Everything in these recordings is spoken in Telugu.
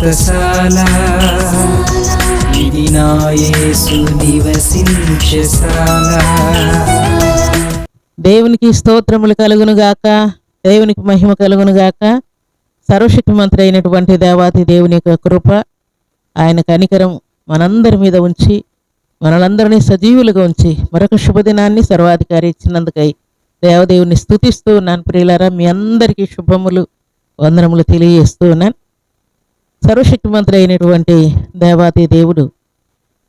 వ్రతశాల ఇది నా యేసు నివసించశాల దేవునికి స్తోత్రములు కలుగును గాక. దేవునికి మహిమ కలుగును గాక. సర్వశక్తిమంతుడు అయినటువంటి దేవాతి దేవుని యొక్క కృప ఆయన కనికరం మనందరి మీద ఉంచి మనలందరినీ సజీవులుగా ఉంచి మరొక శుభదినాన్ని సర్వాధికారి ఇచ్చినందుకై దేవదేవుని స్థుతిస్తూ ఉన్నాను. ప్రియులారా మీ అందరికీ శుభములు వందనములు తెలియజేస్తూ ఉన్నాను. సర్వశక్తిమంతుడు అయినటువంటి దేవాతి దేవుడు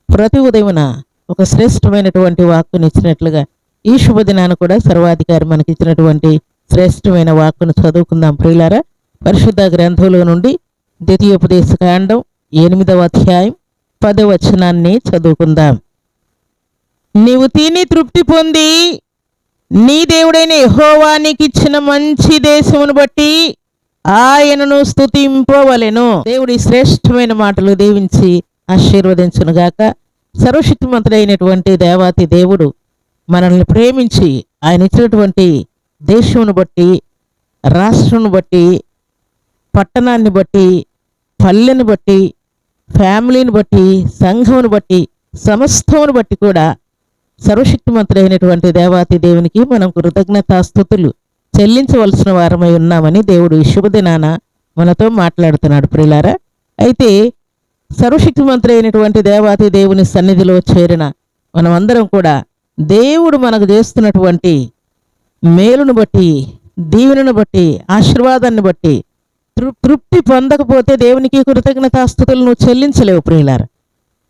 ప్రతి ఉదయమున ఒక శ్రేష్టమైనటువంటి వాక్కును ఇచ్చినట్లుగా ఈ శుభదినాన్ని కూడా సర్వాధికారి మనకి ఇచ్చినటువంటి శ్రేష్టమైన వాక్కును చదువుకుందాం ప్రియులారా. పరిశుద్ధ గ్రంథంలో నుండి ద్వితీయోపదేశ కాండం ఎనిమిదవ అధ్యాయం పదవచనాన్ని చదువుకుందాం. నీవు తిని తృప్తి పొంది నీ దేవుడైన యెహోవా ఇచ్చిన మంచి దేశమును బట్టి ఆయనను స్థుతింపవలెను దేవుడి శ్రేష్టమైన మాటలు దీవించి ఆశీర్వదించునుగాక సర్వశక్తిమంతుడైనటువంటి దేవాతి దేవుడు మనల్ని ప్రేమించి ఆయన ఇచ్చినటువంటి దేశమును బట్టి రాష్ట్రంను బట్టి పట్టణాన్ని బట్టి పల్లెని బట్టి ఫ్యామిలీని బట్టి సంఘమును బట్టి సమస్తమును బట్టి కూడా సర్వశక్తిమంతుడైనటువంటి దేవాతి దేవునికి మనం కృతజ్ఞతాస్థుతులు. చెల్లించవలసిన వారమై ఉన్నామని దేవుడు శుభదినాన మనతో మాట్లాడుతున్నాడు ప్రియులారా అయితే సర్వశక్తిమంతుడైనటువంటి దేవాతి దేవుని సన్నిధిలో చేరిన మనమందరం కూడా దేవుడు మనకు చేస్తున్నటువంటి మేలును బట్టి దీవెనను బట్టి ఆశీర్వాదాన్ని బట్టి తృ- తృప్తి పొందకపోతే దేవునికి కృతజ్ఞతాస్థుతులు నువ్వు చెల్లించలేవు ప్రియులారా.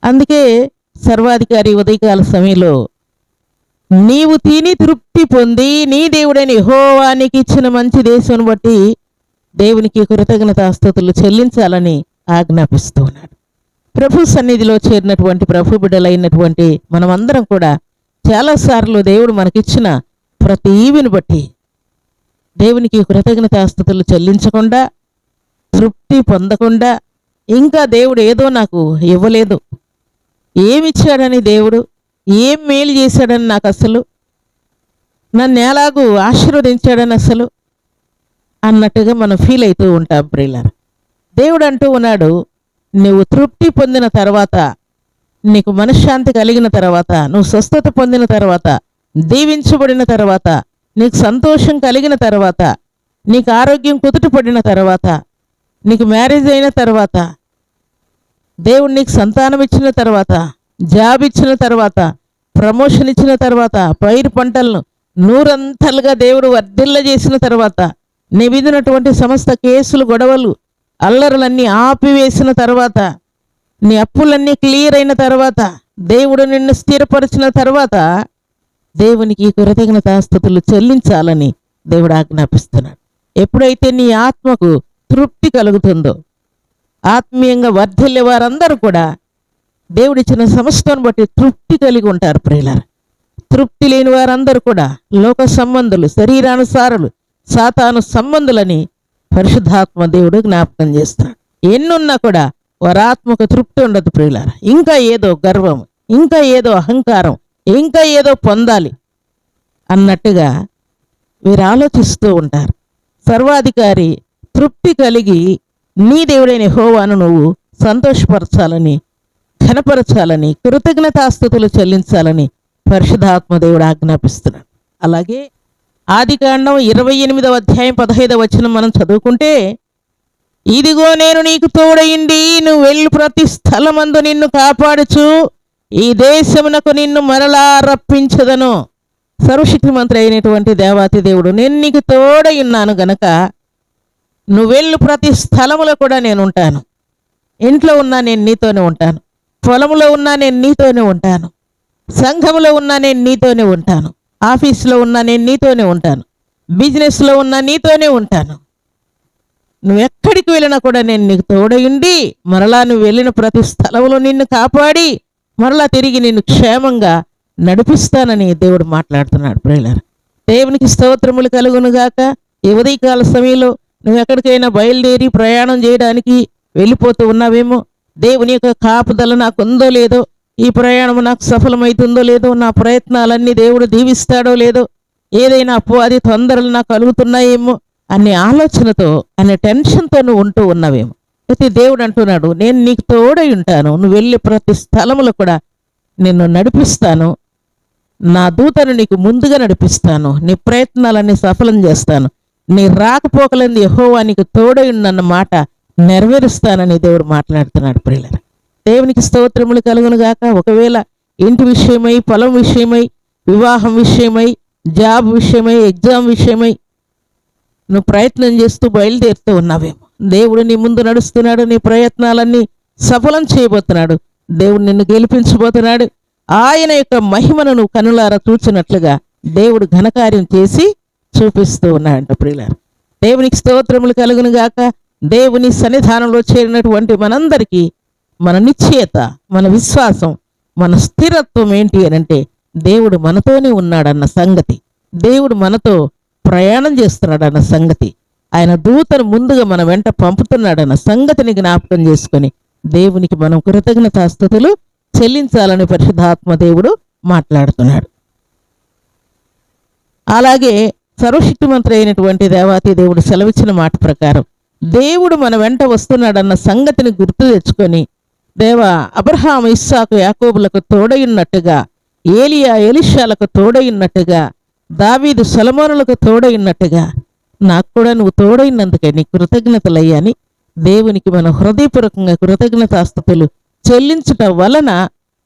అందుకే సర్వాధికారి ఉదయకాల సమయంలో నీవు తిని తృప్తి పొంది నీ దేవుడైన హోవానికి ఇచ్చిన మంచి దేశం బట్టి దేవునికి కృతజ్ఞతాస్థుతులు చెల్లించాలని ఆజ్ఞాపిస్తూ ఉన్నాడు. ప్రభు సన్నిధిలో చేరినటువంటి ప్రభు బిడ్డలైనటువంటి మనమందరం కూడా చాలాసార్లు దేవుడు మనకిచ్చిన ప్రతి ఈవిని బట్టి దేవునికి కృతజ్ఞతాస్థుతులు చెల్లించకుండా తృప్తి పొందకుండా ఇంకా దేవుడు ఏదో నాకు ఇవ్వలేదు. ఏమిచ్చాడని దేవుడు? ఏం మేలు చేశాడని నాకు అసలు? నన్ను ఎలాగూ ఆశీర్వదించాడని అసలు? అన్నట్టుగా మనం ఫీల్ అవుతూ ఉంటాం ప్రియులారా. దేవుడు అంటూ ఉన్నాడు నువ్వు తృప్తి పొందిన తర్వాత నీకు మనశ్శాంతి కలిగిన తర్వాత నువ్వు స్వస్థత పొందిన తర్వాత దీవించబడిన తర్వాత నీకు సంతోషం కలిగిన తర్వాత నీకు ఆరోగ్యం కుదుటపడిన తర్వాత నీకు మ్యారేజ్ అయిన తర్వాత దేవుడు నీకు సంతానం ఇచ్చిన తర్వాత జాబ్ ఇచ్చిన తర్వాత ప్రమోషన్ ఇచ్చిన తర్వాత పైరు పంటలను నూరంతలుగా దేవుడు వర్ధిల్ల చేసిన తర్వాత నీ మీద సమస్త కేసులు గొడవలు అల్లరులన్నీ ఆపివేసిన తర్వాత నీ అప్పులన్నీ క్లియర్ అయిన తర్వాత దేవుడు నిన్ను స్థిరపరిచిన తర్వాత దేవునికి కృతజ్ఞతాస్థుతులు చెల్లించాలని దేవుడు ఆజ్ఞాపిస్తున్నాడు. ఎప్పుడైతే నీ ఆత్మకు తృప్తి కలుగుతుందో ఆత్మీయంగా వర్ధిల్లే వారందరూ కూడా దేవుడిచ్చిన సమస్తను బట్టి తృప్తి కలిగి ఉంటారు ప్రియులారా. తృప్తి లేని వారందరూ కూడా లోక సంబంధులు శరీరానుసారులు సాతాను సంబంధులని పరిశుద్ధాత్మ దేవుడు జ్ఞాపకం చేస్తాడు. ఎన్నున్నా కూడా వరాత్మక తృప్తి ఉండదు ప్రియులారా. ఇంకా ఏదో గర్వం ఇంకా ఏదో అహంకారం ఇంకా ఏదో పొందాలి అన్నట్టుగా వీరు ఆలోచిస్తూ ఉంటారు. సర్వాధికారి తృప్తి కలిగి నీ దేవుడైన హోవాను నువ్వు సంతోషపరచాలని ఘనపరచాలని కృతజ్ఞతాస్థుతులు చెల్లించాలని పరిశుధాత్మదేవుడు ఆజ్ఞాపిస్తున్నాడు. అలాగే ఆదికాండం ఇరవై ఎనిమిదవ అధ్యాయం పదహైదవ వచనం మనం చదువుకుంటే ఇదిగో నేను నీకు తోడయింది నువ్వు వెళ్ళి ప్రతి స్థలమందు నిన్ను కాపాడుచు ఈ దేశమునకు నిన్ను మరలా రప్పించదను. సర్వశక్తిమంత్రి అయినటువంటి దేవాతి దేవుడు నేను నీకు తోడయున్నాను గనక నువ్వు వెళ్ళు ప్రతి స్థలములో కూడా నేను ఉంటాను ఇంట్లో ఉన్నా నేను నీతోనే ఉంటాను. పొలంలో ఉన్నా నేను నీతోనే ఉంటాను. సంఘములో ఉన్నా నేను నీతోనే ఉంటాను. ఆఫీస్లో ఉన్నా నేను నీతోనే ఉంటాను. బిజినెస్లో ఉన్నా నీతోనే ఉంటాను. నువ్వు ఎక్కడికి వెళ్ళినా కూడా నేను నీకు తోడయుండి మరలా నువ్వు వెళ్ళిన ప్రతి స్థలంలో నిన్ను కాపాడి మరలా తిరిగి నిన్ను క్షేమంగా నడిపిస్తానని దేవుడు మాట్లాడుతున్నాడు ప్రియులారా. దేవునికి స్తోత్రములు కలుగునుగాక ఈ ఉదయకాల సమయంలో నువ్వు ఎక్కడికైనా బయలుదేరి ప్రయాణం చేయడానికి వెళ్ళిపోతూ ఉన్నావేమో. దేవుని యొక్క కాపుదల నాకు ఉందో లేదో ఈ ప్రయాణం నాకు సఫలమవుతుందో లేదో నా ప్రయత్నాలన్నీ దేవుడు దీవిస్తాడో లేదో ఏదైనా అపవాది తొందరలు నాకు కలుగుతున్నాయేమో అనే ఆలోచనతో అనే టెన్షన్తో నువ్వు ఉంటూ ఉన్నావేమో. అయితే దేవుడు అంటున్నాడు నేను నీకు తోడై ఉంటాను నువ్వు వెళ్ళే ప్రతి స్థలములో కూడా నిన్ను నడిపిస్తాను నా దూతను నీకు ముందుగా నడిపిస్తాను నీ ప్రయత్నాలన్నీ సఫలం చేస్తాను నీ రాకపోకలంది యహోవా నీకు తోడై ఉన్నన్న మాట నెరవేరుస్తానని దేవుడు మాట్లాడుతున్నాడు ప్రియుల దేవునికి స్తోత్రములు కలుగునుగాక ఒకవేళ ఇంటి విషయమై పొలం విషయమై వివాహం విషయమై జాబ్ విషయమై ఎగ్జామ్ విషయమై నువ్వు ప్రయత్నం చేస్తూ బయలుదేరుతూ ఉన్నావేమో. దేవుడు నీ ముందు నడుస్తున్నాడు నీ ప్రయత్నాలన్నీ సఫలం చేయబోతున్నాడు. దేవుడు నిన్ను గెలిపించబోతున్నాడు. ఆయన యొక్క మహిమను నువ్వు కనులారా చూచినట్లుగా దేవుడు ఘనకార్యం చేసి చూపిస్తూ ఉన్నాడంట ప్రియులారు. దేవునికి స్తోత్రములు కలుగునుగాక దేవుని సన్నిధానంలో చేరినటువంటి మనందరికీ మన నిశ్చయత మన విశ్వాసం మన స్థిరత్వం ఏంటి అని అంటే దేవుడు మనతోనే ఉన్నాడన్న సంగతి. దేవుడు మనతో ప్రయాణం చేస్తున్నాడన్న సంగతి. ఆయన దూతను ముందుగా మన వెంట పంపుతున్నాడన్న సంగతిని జ్ఞాపకం చేసుకొని దేవునికి మనం కృతజ్ఞతాస్థుతులు చెల్లించాలని పరిశుద్ధాత్మ దేవుడు మాట్లాడుతున్నాడు. అలాగే సర్వశక్తిమంతుడు అయినటువంటి దేవాతి దేవుడు సెలవిచ్చిన మాట ప్రకారం దేవుడు మన వెంట వస్తున్నాడన్న సంగతిని గుర్తు తెచ్చుకొని దేవా అబ్రహాం ఇస్సాకు యాకోబులకు తోడయున్నట్టుగా ఏలియా ఎలిషాలకు తోడయున్నట్టుగా దావీదు సలమానులకు తోడయున్నట్టుగా నాకు కూడా నువ్వు తోడైనందుకే నీ కృతజ్ఞతలయ్యాని. దేవునికి మన హృదయపూర్వకంగా కృతజ్ఞతాస్థుతులు చెల్లించటం వలన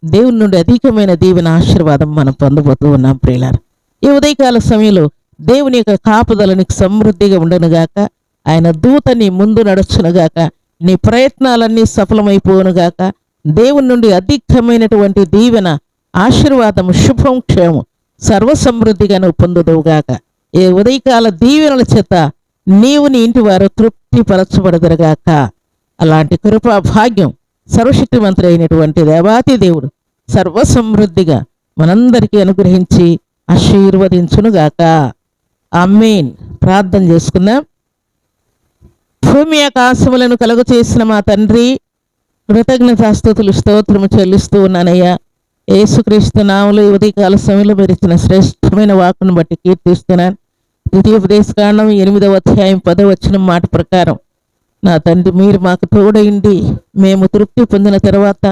దేవుని నుండి అధికమైన దీవెన ఆశీర్వాదం మనం పొందబోతూ ఉన్నాం ప్రియులారు. ఈ ఉదయకాల సమయంలో దేవుని యొక్క కాపుదలనికి సమృద్ధిగా ఉండనుగాక. ఆయన దూత నీ ముందు నడుచునుగాక నీ ప్రయత్నాలన్నీ సఫలమైపోనుగాక దేవుని నుండి అధికమైనటువంటి దీవెన ఆశీర్వాదం శుభం క్షేమం సర్వసమృద్ధిగా నువ్వు పొందుదువుగాక. ఏ ఉదయకాల దీవెనల చేత నీవు నీ ఇంటి వారు తృప్తిపరచబడదురుగాక. అలాంటి కృపా భాగ్యం సర్వశక్తిమంతుడు అయినటువంటి దేవాతి దేవుడు సర్వసమృద్ధిగా మనందరికీ అనుగ్రహించి ఆశీర్వదించునుగాక. అమ్మీన్ ప్రార్థన చేసుకుందాం. భూమి ఆకాశములను కలుగు చేసిన మా తండ్రి కృతజ్ఞతాస్తుతులు స్తోత్రము చెల్లిస్తూ ఉన్నానయ్యా. ఏసుక్రీస్తు నాములు ఉదయకాల సమయంలో మెరిచిన శ్రేష్టమైన వాకును బట్టి కీర్తిస్తున్నాను. ద్వితీయోపదేశ కాండం ఎనిమిదవ అధ్యాయం పదవ వచ్చిన మాట ప్రకారం నా తండ్రి మీరు మాకు తోడైండి మేము తృప్తి పొందిన తర్వాత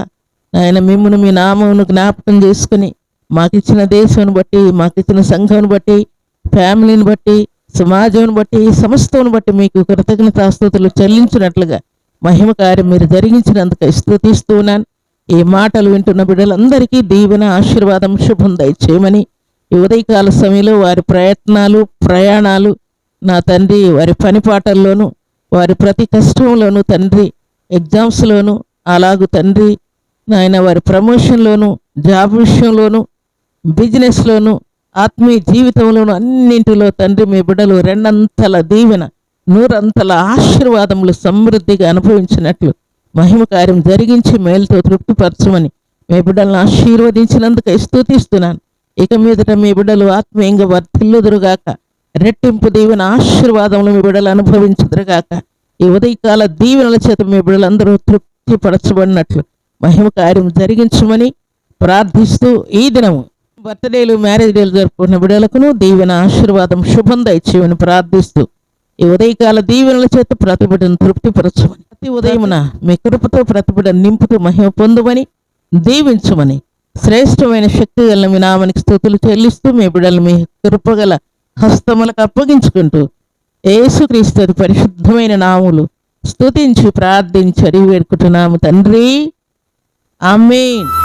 ఆయన మిమ్మల్ని మీ నామమును జ్ఞాపకం చేసుకుని మాకిచ్చిన దేశం బట్టి మాకిచ్చిన సంఘం బట్టి ఫ్యామిలీని బట్టి సమాజం బట్టి సమస్తను బట్టి మీకు కృతజ్ఞత స్థుతులు చెల్లించినట్లుగా మహిమ కార్యం మీరు జరిగించినందుకు స్థుతిస్తూ ఉన్నాను. ఈ మాటలు వింటున్న బిడ్డలందరికీ దీవెన ఆశీర్వాదం శుభం దయచేయమని ఈ ఉదయకాల సమయంలో వారి ప్రయత్నాలు ప్రయాణాలు నా తండ్రి వారి పనిపాటల్లోనూ వారి ప్రతి కష్టంలోనూ తండ్రి ఎగ్జామ్స్లోనూ అలాగు తండ్రి నాయన వారి ప్రమోషన్లోను జాబ్ విషయంలోను బిజినెస్లోనూ ఆత్మీయ జీవితంలోనూ అన్నింటిలో తండ్రి మీ బిడ్డలు రెండంతల దీవెన నూరంతల ఆశీర్వాదములు సమృద్ధిగా అనుభవించినట్లు మహిమ కార్యం జరిగించి మేలుతో తృప్తిపరచమని మీ బిడ్డలను ఆశీర్వదించినందుకు స్థుతిస్తున్నాను ఇక మీదట మీ బిడ్డలు ఆత్మీయంగా వర్తిల్లుదురుగాక రెట్టింపు దీవెన ఆశీర్వాదములు మీ బిడ్డలు అనుభవించుదురుగాక ఈ ఉదయకాల దీవెనల చేత మీ బిడ్డలందరూ తృప్తిపరచబడినట్లు మహిమ కార్యం జరిగించమని ప్రార్థిస్తూ ఈ దినము బర్త్డేలు మ్యారేజ్ డేలు జరుపుకున్న బిడలకును దీవెన ఆశీర్వాదం శుభం దయచేయమని ప్రార్థిస్తూ ఈ ఉదయకాల దీవెనల చేత ప్రతిభటను తృప్తిపరచమని ప్రతి ఉదయమున మీ కృపతో ప్రతిభట నింపుతూ మహిమ పొందుమని దీవించమని శ్రేష్టమైన శక్తి గల మీ నామనికి స్థుతులు చెల్లిస్తూ మీ బిడ్డలు మీ కృపగల హస్తములకు అప్పగించుకుంటూ ఏసుక్రీస్తు పరిశుద్ధమైన నాములు స్తుతించి ప్రార్థించి అడిగి వేడుకుంటున్నాము తండ్రి. ఆమెన్.